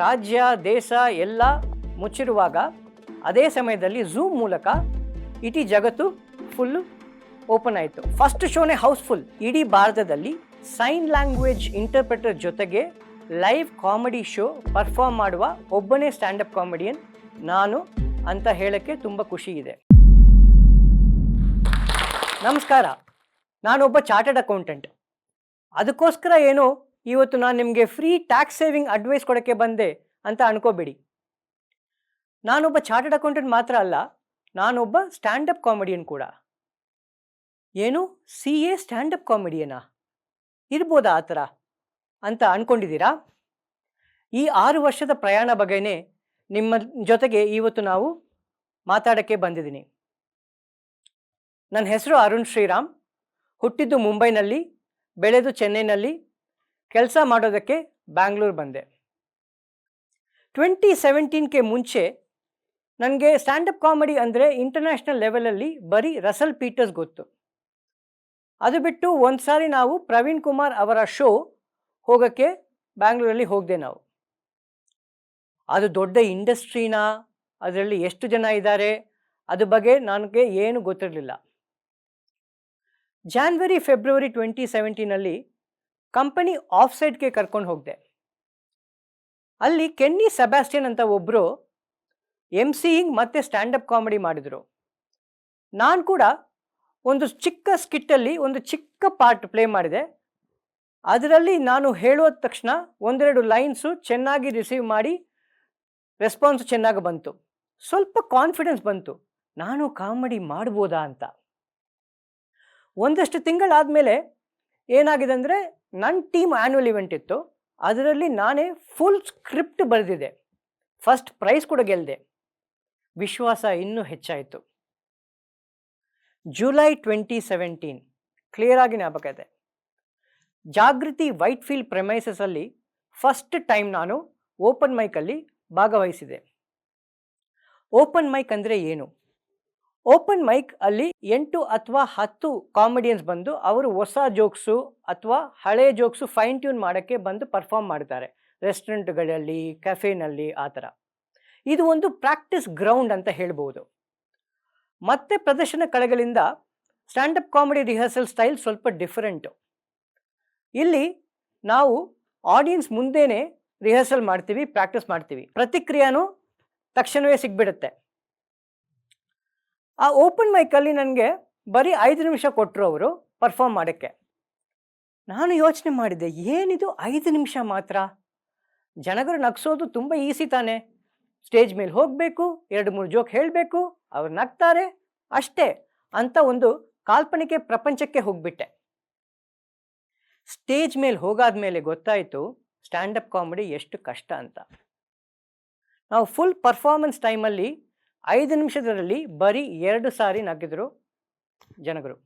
ರಾಜ್ಯ, ದೇಶ ಎಲ್ಲ ಮುಚ್ಚಿರುವಾಗ ಅದೇ ಸಮಯದಲ್ಲಿ ಝೂಮ್ ಮೂಲಕ ಇಡೀ ಜಗತ್ತು ಫುಲ್ಲು ಓಪನ್ ಆಯಿತು. ಫಸ್ಟ್ ಶೋನೇ ಹೌಸ್ಫುಲ್ ಇಡೀ ಭಾರತದಲ್ಲಿ ಸೈನ್ ಲ್ಯಾಂಗ್ವೇಜ್ ಇಂಟರ್ಪ್ರೆಟರ್ ಜೊತೆಗೆ ಲೈವ್ ಕಾಮಿಡಿ ಶೋ ಪರ್ಫಾರ್ಮ್ ಮಾಡುವ ಒಬ್ಬನೇ ಸ್ಟ್ಯಾಂಡಪ್ ಕಾಮಿಡಿಯನ್ ನಾನು ಅಂತ ಹೇಳಕ್ಕೆ ತುಂಬ ಖುಷಿ ಇದೆ. ನಮಸ್ಕಾರ. ನಾನೊಬ್ಬ ಚಾರ್ಟರ್ಡ್ ಅಕೌಂಟೆಂಟ್ ಅದಕ್ಕೋಸ್ಕರ ಏನು ಇವತ್ತು ನಾನು ನಿಮಗೆ ಫ್ರೀ ಟ್ಯಾಕ್ಸ್ ಸೇವಿಂಗ್ ಅಡ್ವೈಸ್ ಕೊಡೋಕ್ಕೆ ಬಂದೆ ಅಂತ ಅನ್ಕೋಬೇಡಿ. ನಾನೊಬ್ಬ ಚಾರ್ಟರ್ಡ್ ಅಕೌಂಟೆಂಟ್ ಮಾತ್ರ ಅಲ್ಲ, ನಾನೊಬ್ಬ ಸ್ಟ್ಯಾಂಡಪ್ ಕಾಮಿಡಿಯನ್ ಕೂಡ. ಏನು? ಸಿ ಎ ಸ್ಟ್ಯಾಂಡಪ್ ಕಾಮಿಡಿಯನಾ ಇರ್ಬೋದಾ ಆ ಥರ ಅಂತ ಅಂದ್ಕೊಂಡಿದ್ದೀರಾ ಈ ಆರು ವರ್ಷದ ಪ್ರಯಾಣ ಬಗ್ಗೆನೇ ನಿಮ್ಮ ಜೊತೆಗೆ ಇವತ್ತು ನಾವು ಮಾತಾಡೋಕ್ಕೆ ಬಂದಿದ್ದೀನಿ. ನನ್ನ ಹೆಸರು ಅರುಣ್ ಶ್ರೀರಾಮ್, ಹುಟ್ಟಿದ್ದು ಮುಂಬೈನಲ್ಲಿ, ಬೆಳೆದು ಚೆನ್ನೈನಲ್ಲಿ ಕೆಲಸ ಮಾಡೋದಕ್ಕೆ ಬ್ಯಾಂಗ್ಳೂರು ಬಂದೆ. ಟ್ವೆಂಟಿ ಸೆವೆಂಟೀನ್ಗೆ ಮುಂಚೆ ನನಗೆ ಸ್ಟ್ಯಾಂಡಪ್ ಕಾಮಿಡಿ ಅಂದರೆ ಇಂಟರ್ನ್ಯಾಷನಲ್ ಲೆವೆಲಲ್ಲಿ ಬರೀ ರಸಲ್ ಪೀಟರ್ಸ್ ಗೊತ್ತು. ಅದು ಬಿಟ್ಟು ಒಂದು ಸಾರಿ ನಾವು ಪ್ರವೀಣ್ ಕುಮಾರ್ ಅವರ ಶೋ ಹೋಗೋಕ್ಕೆ ಬ್ಯಾಂಗ್ಳೂರಲ್ಲಿ ಹೋಗಿದೆ ನಾವು. ಅದು ದೊಡ್ಡ ಇಂಡಸ್ಟ್ರಿನಾ? ಅದರಲ್ಲಿ ಎಷ್ಟು ಜನ ಇದ್ದಾರೆ ಅದ್ರ ಬಗ್ಗೆ ನನಗೆ ಏನು ಗೊತ್ತಿರಲಿಲ್ಲ. ಜಾನ್ವರಿ ಫೆಬ್ರವರಿ ಟ್ವೆಂಟಿ ಸೆವೆಂಟೀನಲ್ಲಿ ಕಂಪನಿ ಆಫ್ಸೈಡ್ಗೆ ಕರ್ಕೊಂಡು ಹೋಗಿದೆ. ಅಲ್ಲಿ ಕೆನ್ನಿ ಸೆಬಾಸ್ಟಿಯನ್ ಅಂತ ಒಬ್ಬರು ಎಂ ಸಿಯಿಂಗ್ ಮತ್ತು ಸ್ಟ್ಯಾಂಡಪ್ ಕಾಮಿಡಿ ಮಾಡಿದರು. ನಾನು ಕೂಡ ಒಂದು ಚಿಕ್ಕ ಸ್ಕಿಟ್ಟಲ್ಲಿ ಒಂದು ಚಿಕ್ಕ ಪಾರ್ಟ್ ಪ್ಲೇ ಮಾಡಿದೆ. ಅದರಲ್ಲಿ ನಾನು ಹೇಳೋದ ತಕ್ಷಣ ಒಂದೆರಡು ಲೈನ್ಸು ಚೆನ್ನಾಗಿ ರಿಸೀವ್ ಮಾಡಿ ರೆಸ್ಪಾನ್ಸ್ ಚೆನ್ನಾಗಿ ಬಂತು. ಸ್ವಲ್ಪ ಕಾನ್ಫಿಡೆನ್ಸ್ ಬಂತು. ನಾನು ಕಾಮಿಡಿ ಮಾಡ್ಬೋದಾ ಅಂತ. ಒಂದಷ್ಟು ತಿಂಗಳಾದಮೇಲೆ ಏನಾಗಿದೆ ಅಂದರೆ ನನ್ನ ಟೀಮ್ ಆ್ಯನ್ಯುವಲ್ ಇವೆಂಟ್ ಇತ್ತು. ಅದರಲ್ಲಿ ನಾನೇ ಫುಲ್ ಸ್ಕ್ರಿಪ್ಟ್ ಬರೆದಿದೆ. ಫಸ್ಟ್ ಪ್ರೈಸ್ ಕೂಡ ಗೆಲ್ಲದೆ ವಿಶ್ವಾಸ ಇನ್ನೂ ಹೆಚ್ಚಾಯಿತು. ಜುಲೈ ಟ್ವೆಂಟಿ ಸೆವೆಂಟೀನ್ ಕ್ಲಿಯರ್ ಆಗಿ ಜಾಗೃತಿ ವೈಟ್ ಫೀಲ್ಡ್ ಪ್ರೆಮೈಸಸಲ್ಲಿ ಫಸ್ಟ್ ಟೈಮ್ ನಾನು ಓಪನ್ ಮೈಕಲ್ಲಿ ಭಾಗವಹಿಸಿದೆ. ಓಪನ್ ಮೈಕ್ ಅಂದರೆ ಏನು? ಓಪನ್ ಮೈಕ್ ಅಲ್ಲಿ ಎಂಟು ಅಥವಾ ಹತ್ತು ಕಾಮಿಡಿಯನ್ಸ್ ಬಂದು ಅವರು ಹೊಸ ಜೋಕ್ಸು ಅಥವಾ ಹಳೆ ಜೋಕ್ಸು ಫೈನ್ ಟ್ಯೂನ್ ಮಾಡೋಕ್ಕೆ ಬಂದು ಪರ್ಫಾರ್ಮ್ ಮಾಡ್ತಾರೆ. ರೆಸ್ಟೋರೆಂಟ್ಗಳಲ್ಲಿ ಕೆಫೆನಲ್ಲಿ ಆ ಥರ. ಇದು ಒಂದು ಪ್ರಾಕ್ಟೀಸ್ ಗ್ರೌಂಡ್ ಅಂತ ಹೇಳ್ಬೋದು. ಮತ್ತೆ ಪ್ರದರ್ಶನ ಕಳೆಗಳಿಂದ ಸ್ಟ್ಯಾಂಡಪ್ ಕಾಮಿಡಿ ರಿಹರ್ಸಲ್ ಸ್ಟೈಲ್ ಸ್ವಲ್ಪ ಡಿಫರೆಂಟು ಇಲ್ಲಿ ನಾವು ಆಡಿಯನ್ಸ್ ಮುಂದೆನೇ ರಿಹರ್ಸಲ್ ಮಾಡ್ತೀವಿ ಪ್ರಾಕ್ಟೀಸ್ ಮಾಡ್ತೀವಿ. ಪ್ರತಿಕ್ರಿಯೆನೂ ತಕ್ಷಣವೇ ಸಿಗ್ಬಿಡುತ್ತೆ. ಆ ಓಪನ್ ಮೈಕಲ್ಲಿ ನನಗೆ ಬರೀ ಐದು ನಿಮಿಷ ಕೊಟ್ಟರು ಅವರು ಪರ್ಫಾರ್ಮ್ ಮಾಡೋಕ್ಕೆ. ನಾನು ಯೋಚನೆ ಮಾಡಿದೆ, ಏನಿದು ಐದು ನಿಮಿಷ ಮಾತ್ರ? ಜನಗಳು ನಗ್ಸೋದು ತುಂಬ ಈಸಿ ತಾನೆ. ಸ್ಟೇಜ್ ಮೇಲೆ ಹೋಗಬೇಕು, ಎರಡು ಮೂರು ಜೋಕ್ ಹೇಳಬೇಕು, ಅವ್ರು ನಗ್ತಾರೆ, ಅಷ್ಟೇ ಅಂತ ಒಂದು ಕಾಲ್ಪನಿಕೆ ಪ್ರಪಂಚಕ್ಕೆ ಹೋಗಿಬಿಟ್ಟೆ. ಸ್ಟೇಜ್ ಮೇಲೆ ಹೋಗಾದ ಮೇಲೆ ಗೊತ್ತಾಯಿತು ಸ್ಟ್ಯಾಂಡಪ್ ಕಾಮಿಡಿ ಎಷ್ಟು ಕಷ್ಟ ಅಂತ. ನಾವು ಫುಲ್ ಪರ್ಫಾರ್ಮೆನ್ಸ್ ಟೈಮಲ್ಲಿ ಐದು ನಿಮಿಷದಲ್ಲಿ ಬರೀ ಎರಡು ಸಾರಿ ನಗ್ಗಿದ್ರು ಜನಗರು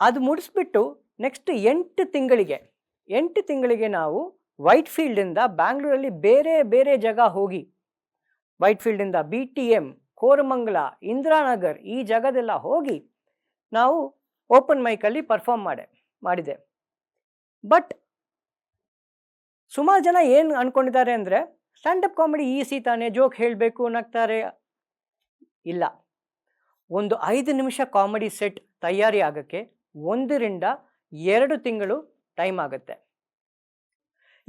ಅದು ಮುಡಿಸ್ಬಿಟ್ಟು ನೆಕ್ಸ್ಟ್ ಎಂಟು ತಿಂಗಳಿಗೆ ಎಂಟು ತಿಂಗಳಿಗೆ ನಾವು ವೈಟ್ ಫೀಲ್ಡಿಂದ ಬ್ಯಾಂಗ್ಳೂರಲ್ಲಿ ಬೇರೆ ಬೇರೆ ಜಾಗ ಹೋಗಿ ವೈಟ್ ಫೀಲ್ಡಿಂದ B T M Koramangala, Indiranagar ಈ ಜಾಗದೆಲ್ಲ ಹೋಗಿ ನಾವು ಓಪನ್ ಮೈಕಲ್ಲಿ ಪರ್ಫಾರ್ಮ್ ಮಾಡೆ, ಮಾಡಿದೆ. ಬಟ್ ಸುಮಾರು ಜನ ಏನು ಅಂದ್ಕೊಂಡಿದ್ದಾರೆ ಅಂದರೆ ಸ್ಟ್ಯಾಂಡಪ್ ಕಾಮಿಡಿ ಈಸಿ ತಾನೇ ಜೋಕ್ ಹೇಳಬೇಕು ನಗ್ತಾರೆ ಇಲ್ಲ. ಒಂದು ಐದು ನಿಮಿಷ ಕಾಮಿಡಿ ಸೆಟ್ ತಯಾರಿ ಆಗೋಕ್ಕೆ ಒಂದರಿಂದ ಎರಡು ತಿಂಗಳು ಟೈಮ್ ಆಗುತ್ತೆ.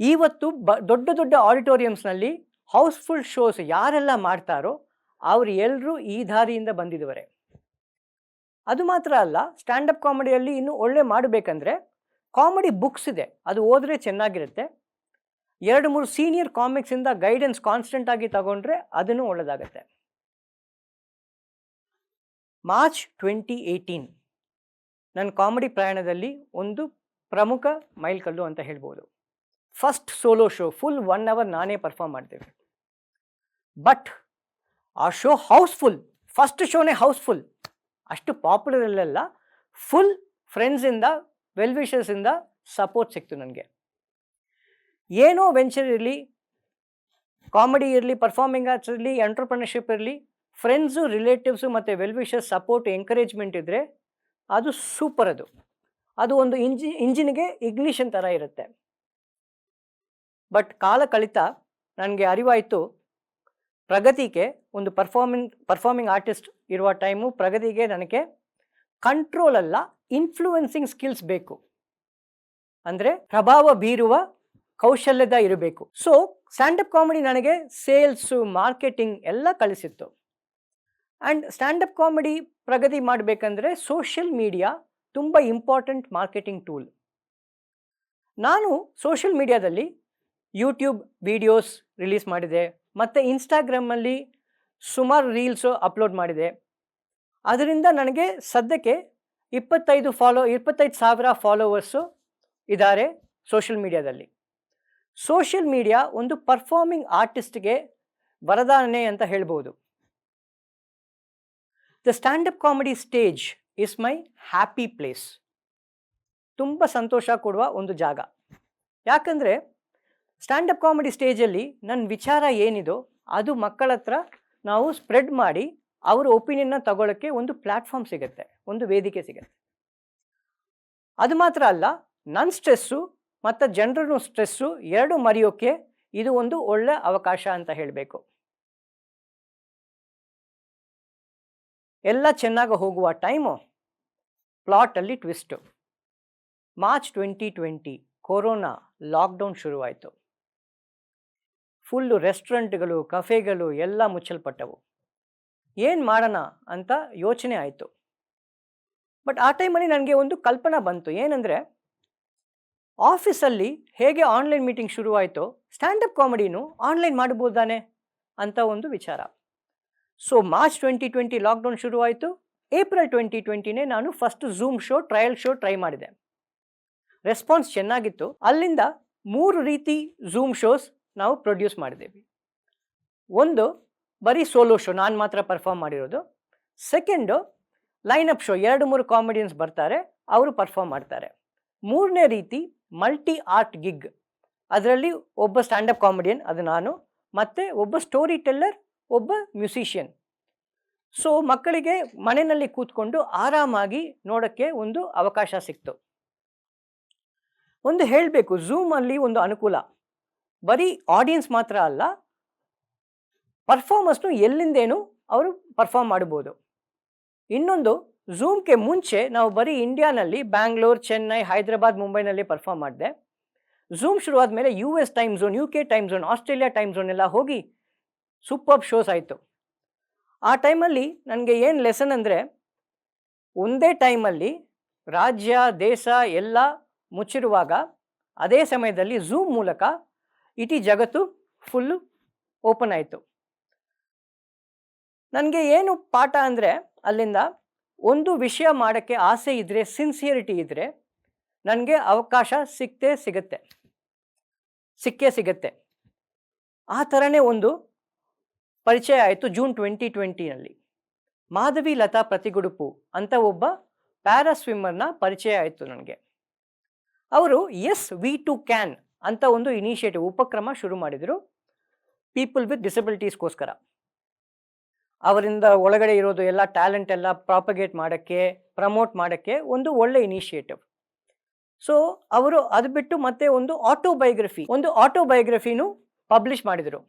ಇವತ್ತು ಬ, ದೊಡ್ಡ ದೊಡ್ಡ ಆಡಿಟೋರಿಯಮ್ಸ್ನಲ್ಲಿ ಹೌಸ್ಫುಲ್ ಶೋಸ್ ಯಾರೆಲ್ಲ ಮಾಡ್ತಾರೋ ಅವರು ಎಲ್ಲರೂ ಈ ದಾರಿಯಿಂದ ಬಂದಿದ್ದವರೆ ಅದು ಮಾತ್ರ ಅಲ್ಲ ಸ್ಟ್ಯಾಂಡಪ್ ಕಾಮಿಡಿಯಲ್ಲಿ ಇನ್ನೂ ಒಳ್ಳೆ ಮಾಡಬೇಕಂದ್ರೆ ಕಾಮಿಡಿ ಬುಕ್ಸ್ ಇದೆ. ಅದು ಓದ್ರೆ ಚೆನ್ನಾಗಿರುತ್ತೆ. ಎರಡು ಮೂರು ಸೀನಿಯರ್ ಕಾಮಿಕ್ಸಿಂದ ಗೈಡೆನ್ಸ್ ಕಾನ್ಸ್ಟೆಂಟ್ ಆಗಿ ತಗೊಂಡ್ರೆ ಅದನ್ನು ಒಳ್ಳೆಯದಾಗತ್ತೆ ಮಾರ್ಚ್ ಟ್ವೆಂಟಿ ಏಯ್ಟೀನ್ ನನ್ನ ಕಾಮಿಡಿ ಪ್ರಯಾಣದಲ್ಲಿ ಒಂದು ಪ್ರಮುಖ ಮೈಲ್ಕಲ್ಲು ಅಂತ ಹೇಳ್ಬೋದು. First solo show full one hour ನಾನೇ ಪರ್ಫಾರ್ಮ್ ಮಾಡ್ತೇವೆ ಬಟ್ ಆ ಶೋ ಹೌಸ್ಫುಲ್ ಫಸ್ಟ್ ಶೋನೇ ಹೌಸ್ಫುಲ್ ಅಷ್ಟು ಪಾಪ್ಯುಲರ್ ಅಲ್ಲೆಲ್ಲ ಫುಲ್ ಫ್ರೆಂಡ್ಸಿಂದ ವೆಲ್ ವಿಷರ್ಸಿಂದ ಸಪೋರ್ಟ್ ಸಿಕ್ತು ನನಗೆ. ಏನೋ ವೆಂಚರ್ ಇರಲಿ, ಕಾಮಿಡಿ ಇರಲಿ ಪರ್ಫಾರ್ಮಿಂಗ್ ಆರ್ಟ್ಸ್ ಇರಲಿ ಎಂಟರ್ಪ್ರಿನರ್ಶಿಪ್ ಇರಲಿ ಫ್ರೆಂಡ್ಸು ರಿಲೇಟಿವ್ಸು ಮತ್ತು ವೆಲ್ ವಿಷರ್ಸ್ ಸಪೋರ್ಟ್ ಎಂಕರೇಜ್ಮೆಂಟ್ ಇದ್ದರೆ ಅದು ಸೂಪರ್ ಅದು. ಅದು ಒಂದು ಇಂಜಿ, ಇಂಜಿನ್ಗೆ ಇಗ್ನಿಷನ್ ಥರ ಇರುತ್ತೆ. ಬಟ್ ಕಾಲ ಕಳಿತಾ ನನಗೆ ಅರಿವಾಯಿತು, ಪ್ರಗತಿಗೆ ಒಂದು ಪರ್ಫಾರ್ಮಿಂಗ್ ಪರ್ಫಾರ್ಮಿಂಗ್ ಆರ್ಟಿಸ್ಟ್ ಇರುವ ಟೈಮು ಪ್ರಗತಿಗೆ ನನಗೆ ಕಂಟ್ರೋಲ್ ಅಲ್ಲ ಇನ್ಫ್ಲೂಯೆನ್ಸಿಂಗ್ ಸ್ಕಿಲ್ಸ್ ಬೇಕು. ಅಂದರೆ ಪ್ರಭಾವ ಬೀರುವ ಕೌಶಲ್ಯದ ಇರಬೇಕು. ಸೊ ಸ್ಟ್ಯಾಂಡಪ್ ಕಾಮಿಡಿ ನನಗೆ ಸೇಲ್ಸು ಮಾರ್ಕೆಟಿಂಗ್ ಎಲ್ಲ ಕಲಿಸಿತ್ತು. ಆ್ಯಂಡ್ ಸ್ಟ್ಯಾಂಡಪ್ ಕಾಮಿಡಿ ಪ್ರಗತಿ ಮಾಡಬೇಕಂದ್ರೆ ಸೋಷಿಯಲ್ ಮೀಡಿಯಾ ತುಂಬ ಇಂಪಾರ್ಟೆಂಟ್ ಮಾರ್ಕೆಟಿಂಗ್ ಟೂಲ್ ನಾನು ಸೋಷಿಯಲ್ ಮೀಡಿಯಾದಲ್ಲಿ ಯೂಟ್ಯೂಬ್ ವಿಡಿಯೋಸ್ ರಿಲೀಸ್ ಮಾಡಿದೆ, ಮತ್ತು ಇನ್ಸ್ಟಾಗ್ರಾಮಲ್ಲಿ ಸುಮಾರು ರೀಲ್ಸು ಅಪ್ಲೋಡ್ ಮಾಡಿದೆ. ಅದರಿಂದ ನನಗೆ ಸದ್ಯಕ್ಕೆ ಇಪ್ಪತ್ತೈದು ಫಾಲೋ ಇಪ್ಪತ್ತೈದು ಸಾವಿರ ಫಾಲೋವರ್ಸು ಇದ್ದಾರೆ ಸೋಷಿಯಲ್ ಮೀಡಿಯಾದಲ್ಲಿ ಸೋಷಿಯಲ್ ಮೀಡಿಯಾ ಒಂದು ಪರ್ಫಾರ್ಮಿಂಗ್ ಆರ್ಟಿಸ್ಟ್ಗೆ ವರದಾನೆ ಅಂತ ಹೇಳ್ಬೋದು. The standup comedy stage is my happy place. ತುಂಬ ಸಂತೋಷ ಕೊಡುವ ಒಂದು ಜಾಗ. ಯಾಕಂದರೆ ಸ್ಟ್ಯಾಂಡಪ್ ಕಾಮಿಡಿ ಸ್ಟೇಜಲ್ಲಿ ನನ್ನ ವಿಚಾರ ಏನಿದೋ ಅದು ಮಕ್ಕಳ ಹತ್ರ ನಾವು ಸ್ಪ್ರೆಡ್ ಮಾಡಿ ಅವರ ಒಪಿನಿಯನ್ನ ತಗೊಳ್ಳೋಕ್ಕೆ ಒಂದು ಪ್ಲ್ಯಾಟ್ಫಾರ್ಮ್ ಸಿಗುತ್ತೆ, ಒಂದು ವೇದಿಕೆ ಸಿಗುತ್ತೆ. ಅದು ಮಾತ್ರ ಅಲ್ಲ, ನನ್ನ ಸ್ಟ್ರೆಸ್ಸು ಮತ್ತು ಜನರನ್ನು ಸ್ಟ್ರೆಸ್ಸು ಎರಡು ಮರೆಯೋಕ್ಕೆ ಇದು ಒಂದು ಒಳ್ಳೆ ಅವಕಾಶ ಅಂತ ಹೇಳಬೇಕು. ಎಲ್ಲ ಚೆನ್ನಾಗಿ ಹೋಗುವ time ಪ್ಲಾಟಲ್ಲಿ twist. March twenty twenty corona lockdown ಶುರುವಾಯಿತು. ಫುಲ್ಲು ರೆಸ್ಟೋರೆಂಟ್ಗಳು, ಕಫೆಗಳು ಎಲ್ಲ ಮುಚ್ಚಲ್ಪಟ್ಟವು. ಏನು ಮಾಡೋಣ ಅಂತ ಯೋಚನೆ ಆಯಿತು. ಬಟ್ ಆ ಟೈಮಲ್ಲಿ ನನಗೆ ಒಂದು ಕಲ್ಪನಾ ಬಂತು. ಏನಂದರೆ ಆಫೀಸಲ್ಲಿ ಹೇಗೆ ಆನ್ಲೈನ್ ಮೀಟಿಂಗ್ ಶುರುವಾಯಿತೋ ಸ್ಟ್ಯಾಂಡಪ್ ಕಾಮಿಡಿನೂ ಆನ್ಲೈನ್ ಮಾಡ್ಬೋದಾನೆ ಅಂತ ಒಂದು ವಿಚಾರ. So, March twenty twenty lockdown ಶುರುವಾಯಿತು. ಏಪ್ರಿಲ್ ಟ್ವೆಂಟಿ ಟ್ವೆಂಟಿನೇ ನಾನು first Zoom show, trial show try ಮಾಡಿದೆ. ರೆಸ್ಪಾನ್ಸ್ ಚೆನ್ನಾಗಿತ್ತು. ಅಲ್ಲಿಂದ ಮೂರು ರೀತಿ ಝೂಮ್ ಶೋಸ್ ನಾವು ಪ್ರೊಡ್ಯೂಸ್ ಮಾಡಿದ್ದೀವಿ ಒಂದು, ಬರೀ ಸೋಲೋ ಶೋ, ನಾನು ಮಾತ್ರ ಪರ್ಫಾರ್ಮ್ ಮಾಡಿರೋದು. ಸೆಕೆಂಡು ಅಪ್ ಶೋ, ಎರಡು, ಮೂರು ಕಾಮಿಡಿಯನ್ಸ್ ಬರ್ತಾರೆ, ಅವರು ಪರ್ಫಾರ್ಮ್ ಮಾಡ್ತಾರೆ. ಮೂರನೇ ರೀತಿ ಮಲ್ಟಿ ಆರ್ಟ್ ಗಿಗ್ ಅದರಲ್ಲಿ ಒಬ್ಬ ಸ್ಟ್ಯಾಂಡಪ್ ಕಾಮಿಡಿಯನ್ ಅದು ನಾನು, ಮತ್ತು ಒಬ್ಬ ಸ್ಟೋರಿ ಟೆಲ್ಲರ್ ಒಬ್ಬ ಮ್ಯೂಸಿಷಿಯನ್ ಸೊ ಮಕ್ಕಳಿಗೆ ಮನೆಯಲ್ಲಿ ಕೂತ್ಕೊಂಡು ಆರಾಮಾಗಿ ನೋಡೋಕ್ಕೆ ಒಂದು ಅವಕಾಶ ಸಿಕ್ತು. ಒಂದು ಹೇಳಬೇಕು ಝೂಮಲ್ಲಿ ಒಂದು ಅನುಕೂಲ. ಬರೀ ಆಡಿಯನ್ಸ್ ಮಾತ್ರ ಅಲ್ಲ ಪರ್ಫಾರ್ಮರ್ಸ್ನು ಎಲ್ಲಿಂದೇನು ಅವರು ಪರ್ಫಾರ್ಮ್ ಮಾಡ್ಬೋದು. ಇನ್ನೊಂದು ಝೂಮ್ಗೆ ಮುಂಚೆ ನಾವು ಬರೀ ಇಂಡಿಯಾನಲ್ಲಿ ಬ್ಯಾಂಗ್ಳೂರ್ ಚೆನ್ನೈ ಹೈದರಾಬಾದ್ ಮುಂಬೈನಲ್ಲಿ ಪರ್ಫಾರ್ಮ್ ಮಾಡಿದೆ. ಝೂಮ್ ಶುರುವಾದ ಮೇಲೆ U S time zone U K time zone Australia time zone ಎಲ್ಲ ಹೋಗಿ ಸೂಪರ್ ಶೋಸ್ ಆಯಿತು. ಆ ಟೈಮಲ್ಲಿ ನನಗೆ ಏನು ಲೆಸನ್ ಅಂದರೆ ಒಂದೇ ಟೈಮಲ್ಲಿ ರಾಜ್ಯ, ದೇಶ ಎಲ್ಲ ಮುಚ್ಚಿರುವಾಗ ಅದೇ ಸಮಯದಲ್ಲಿ ಝೂಮ್ ಮೂಲಕ ಇಡೀ ಜಗತ್ತು ಫುಲ್ಲು ಓಪನ್ ಆಯಿತು. ನನಗೆ ಏನು ಪಾಠ ಅಂದರೆ ಅಲ್ಲಿಂದ ಒಂದು ವಿಷಯ ಮಾಡೋಕ್ಕೆ ಆಸೆ ಇದ್ದರೆ ಸಿನ್ಸಿಯರಿಟಿ ಇದ್ದರೆ ನನಗೆ ಅವಕಾಶ ಸಿಕ್ಕೇ ಸಿಗುತ್ತೆ. ಸಿಕ್ಕೇ ಸಿಗುತ್ತೆ. ಆ ಥರನೇ ಒಂದು ಪರಿಚಯ ಆಯಿತು ಜೂನ್ ಟ್ವೆಂಟಿ ಟ್ವೆಂಟಿನಲ್ಲಿ. ಮಾಧವಿ ಲತಾ ಪ್ರತಿಗುಡುಪು ಅಂತ ಒಬ್ಬ ಪ್ಯಾರಾ ಸ್ವಿಮ್ಮರ್ನ ಪರಿಚಯ ಆಯಿತು ನನಗೆ. ಅವರು ಎಸ್ ವಿ ಟು ಕ್ಯಾನ್ ಅಂತ ಒಂದು ಇನಿಷಿಯೇಟಿವ್ ಉಪಕ್ರಮ ಶುರು ಮಾಡಿದರು. ಪೀಪಲ್ ವಿತ್ ಡಿಸಬಿಲಿಟೀಸ್ಗೋಸ್ಕರ. ಅವರಿಂದ ಒಳಗಡೆ ಇರೋದು ಎಲ್ಲ ಟ್ಯಾಲೆಂಟ್ ಎಲ್ಲ ಪ್ರಾಪಗೇಟ್ ಮಾಡೋಕ್ಕೆ ಪ್ರಮೋಟ್ ಮಾಡೋಕ್ಕೆ ಒಂದು ಒಳ್ಳೆ ಇನಿಷಿಯೇಟಿವ್ ಸೊ ಅವರು ಅದು ಬಿಟ್ಟು ಮತ್ತೆ ಒಂದು ಆಟೋಬಯೋಗ್ರಫಿ ಒಂದು ಆಟೋಬಯೋಗ್ರಫಿನೂ ಪಬ್ಲಿಷ್ ಮಾಡಿದರು.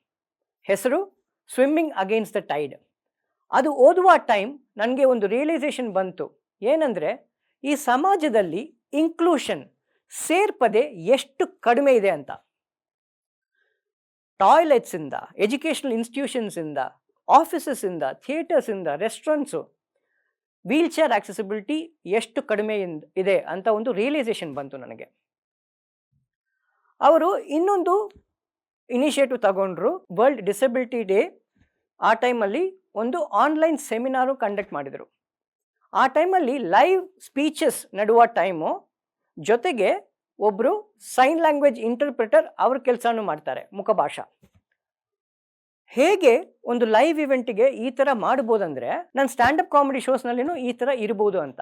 ಹೆಸರು ಸ್ವಿಮ್ಮಿಂಗ್ ಅಗೇನ್ಸ್ಟ್ ದ ಟೈಡ್ ಅದು ಓದುವ ಟೈಮ್ ನನಗೆ ಒಂದು ರಿಯಲೈಸೇಷನ್ ಬಂತು. ಏನಂದರೆ, ಈ ಸಮಾಜದಲ್ಲಿ ಇನ್ಕ್ಲೂಷನ್ ಸೇರ್ಪದೆ ಎಷ್ಟು ಕಡಿಮೆ ಇದೆ ಅಂತ. ಟಾಯ್ಲೆಟ್ಸಿಂದ ಎಜುಕೇಷನಲ್ ಇನ್ಸ್ಟಿಟ್ಯೂಷನ್ಸಿಂದ ಆಫೀಸಸ್ಸಿಂದ ಥಿಯೇಟರ್ಸಿಂದ ರೆಸ್ಟೋರೆಂಟ್ಸು, ವೀಲ್ ಚೇರ್ ಆಕ್ಸೆಸಿಬಿಲಿಟಿ ಎಷ್ಟು ಕಡಿಮೆ ಇದೆ ಅಂತ ಒಂದು ರಿಯಲೈಸೇಷನ್ ಬಂತು ನನಗೆ. ಅವರು ಇನ್ನೊಂದು ಇನಿಷಿಯೇಟಿವ್ ತಗೊಂಡ್ರು, ವರ್ಲ್ಡ್ ಡಿಸಬಿಲಿಟಿ ಡೇ ಆ ಟೈಮಲ್ಲಿ ಒಂದು ಆನ್ಲೈನ್ ಸೆಮಿನಾರು ಕಂಡಕ್ಟ್ ಮಾಡಿದರು. ಆ ಟೈಮಲ್ಲಿ ಲೈವ್ ಸ್ಪೀಚಸ್ ನಡುವ ಟೈಮು, ಜೊತೆಗೆ ಒಬ್ಬರು ಸೈನ್ ಲ್ಯಾಂಗ್ವೇಜ್ ಇಂಟರ್ಪ್ರಿಟರ್ ಅವ್ರ ಕೆಲಸನೂ ಮಾಡ್ತಾರೆ, ಮುಖಭಾಷಾ. ಹೇಗೆ ಒಂದು ಲೈವ್ ಇವೆಂಟಿಗೆ ಈ ಥರ ಮಾಡ್ಬೋದಂದ್ರೆ ನಾನು ಸ್ಟ್ಯಾಂಡಪ್ ಕಾಮಿಡಿ ಶೋಸ್ನಲ್ಲಿನೂ ಈ ಥರ ಇರ್ಬೋದು ಅಂತ.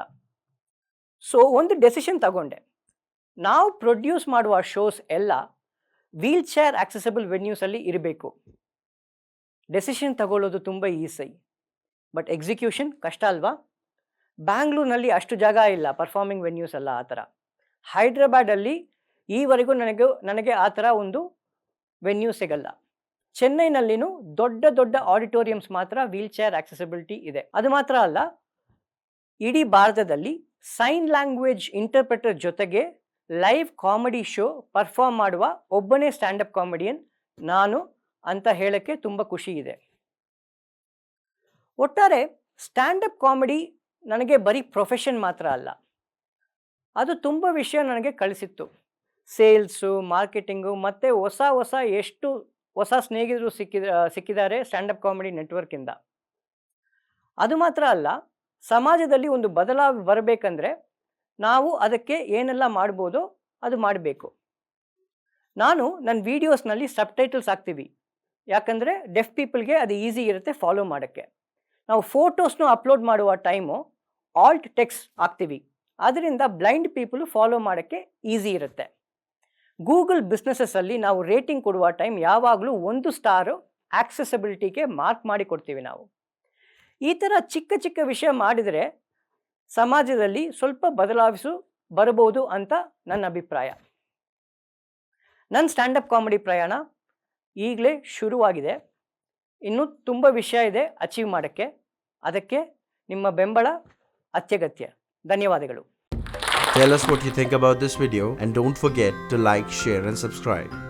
ಸೊ ಒಂದು ಡೆಸಿಷನ್ ತಗೊಂಡೆ. ನಾವು ಪ್ರೊಡ್ಯೂಸ್ ಮಾಡುವ ಶೋಸ್ ಎಲ್ಲ ವೀಲ್ ಚೇರ್ ಆಕ್ಸೆಸಿಬಲ್ ವೆನ್ಯೂಸಲ್ಲಿ ಇರಬೇಕು. ಡೆಸಿಷನ್ ತಗೊಳ್ಳೋದು ತುಂಬ ಈಸಿ ಬಟ್ ಎಕ್ಸಿಕ್ಯೂಷನ್ ಕಷ್ಟ ಅಲ್ವಾ? ಬ್ಯಾಂಗ್ಳೂರ್ನಲ್ಲಿ ಅಷ್ಟು ಜಾಗ ಇಲ್ಲ ಪರ್ಫಾರ್ಮಿಂಗ್ ವೆನ್ಯೂಸ್ ಎಲ್ಲ ಆ ಥರ ಹೈದ್ರಾಬಾದಲ್ಲಿ ಈವರೆಗೂ ನನಗೆ ನನಗೆ ಆ ಥರ ಒಂದು ವೆನ್ಯೂ ಸಿಗಲ್ಲ. ಚೆನ್ನೈನಲ್ಲಿನೂ ದೊಡ್ಡ ದೊಡ್ಡ ಆಡಿಟೋರಿಯಮ್ಸ್ ಮಾತ್ರ ವೀಲ್ ಚೇರ್ ಆಕ್ಸೆಸಿಬಿಲಿಟಿ ಇದೆ. ಅದು ಮಾತ್ರ ಅಲ್ಲ, ಇಡೀ ಭಾರತದಲ್ಲಿ ಸೈನ್ ಲ್ಯಾಂಗ್ವೇಜ್ ಇಂಟರ್ಪ್ರೆಟರ್ ಜೊತೆಗೆ ಲೈವ್ ಕಾಮಿಡಿ ಶೋ ಪರ್ಫಾರ್ಮ್ ಮಾಡುವ ಒಬ್ಬನೇ ಸ್ಟ್ಯಾಂಡಪ್ ಕಾಮಿಡಿಯನ್ ನಾನು ಅಂತ ಹೇಳಕ್ಕೆ ತುಂಬ ಖುಷಿ ಇದೆ. ಒಟ್ಟಾರೆ ಸ್ಟ್ಯಾಂಡಪ್ ಕಾಮಿಡಿ ನನಗೆ ಬರೀ ಪ್ರೊಫೆಷನ್ ಮಾತ್ರ ಅಲ್ಲ, ಅದು ತುಂಬ ವಿಷಯ ನನಗೆ ಕಳಿಸಿತ್ತು. ಸೇಲ್ಸು, ಮಾರ್ಕೆಟಿಂಗು, ಮತ್ತು ಹೊಸ ಹೊಸ ಎಷ್ಟು ಹೊಸ ಸ್ನೇಹಿತರು ಸಿಕ್ಕಿದ ಸಿಕ್ಕಿದ್ದಾರೆ ಸ್ಟ್ಯಾಂಡಪ್ ಕಾಮಿಡಿ ನೆಟ್ವರ್ಕಿಂದ ಅದು ಮಾತ್ರ ಅಲ್ಲ, ಸಮಾಜದಲ್ಲಿ ಒಂದು ಬದಲಾವಣೆ ಬರಬೇಕಂದ್ರೆ ನಾವು ಅದಕ್ಕೆ ಏನೆಲ್ಲ ಮಾಡ್ಬೋದು ಅದು ಮಾಡಬೇಕು. ನಾನು ನನ್ನ ವೀಡಿಯೋಸ್ನಲ್ಲಿ ಸಬ್ಟೈಟಲ್ಸ್ ಹಾಕ್ತೀವಿ. ಯಾಕಂದರೆ ಡೆಫ್ ಪೀಪಲ್ಗೆ ಅದು ಈಸಿ ಇರುತ್ತೆ ಫಾಲೋ ಮಾಡೋಕ್ಕೆ. ನಾವು ಫೋಟೋಸ್ನು ಅಪ್ಲೋಡ್ ಮಾಡುವ ಟೈಮು ಆಲ್ಟ್ ಟೆಕ್ಸ್ ಹಾಕ್ತೀವಿ. ಅದರಿಂದ ಬ್ಲೈಂಡ್ ಪೀಪಲು ಫಾಲೋ ಮಾಡೋಕ್ಕೆ ಈಸಿ ಇರುತ್ತೆ. ಗೂಗಲ್ ಬಿಸ್ನೆಸಸ್ಸಲ್ಲಿ ನಾವು ರೇಟಿಂಗ್ ಕೊಡುವ ಟೈಮ್ ಯಾವಾಗಲೂ ಒಂದು ಸ್ಟಾರು ಆಕ್ಸೆಸಿಬಿಲಿಟಿಗೆ ಮಾರ್ಕ್ ಮಾಡಿ ಕೊಡ್ತೀವಿ ನಾವು. ಈ ಥರ ಚಿಕ್ಕ ಚಿಕ್ಕ ವಿಷಯ ಮಾಡಿದರೆ ಸಮಾಜದಲ್ಲಿ ಸ್ವಲ್ಪ ಬದಲಾವಿಸು ಬರಬಹುದು ಅಂತ ನನ್ನ ಅಭಿಪ್ರಾಯ. ನನ್ನ ಸ್ಟ್ಯಾಂಡಪ್ ಕಾಮಿಡಿ ಪ್ರಯಾಣ ಈಗಲೇ ಶುರುವಾಗಿದೆ. ಇನ್ನೂ ತುಂಬ ವಿಷಯ ಇದೆ ಅಚೀವ್ ಮಾಡೋಕ್ಕೆ. ಅದಕ್ಕೆ ನಿಮ್ಮ ಬೆಂಬಲ ಅತ್ಯಗತ್ಯ. ಧನ್ಯವಾದಗಳು. Tell us what you think about this video and don't forget to like, share and subscribe.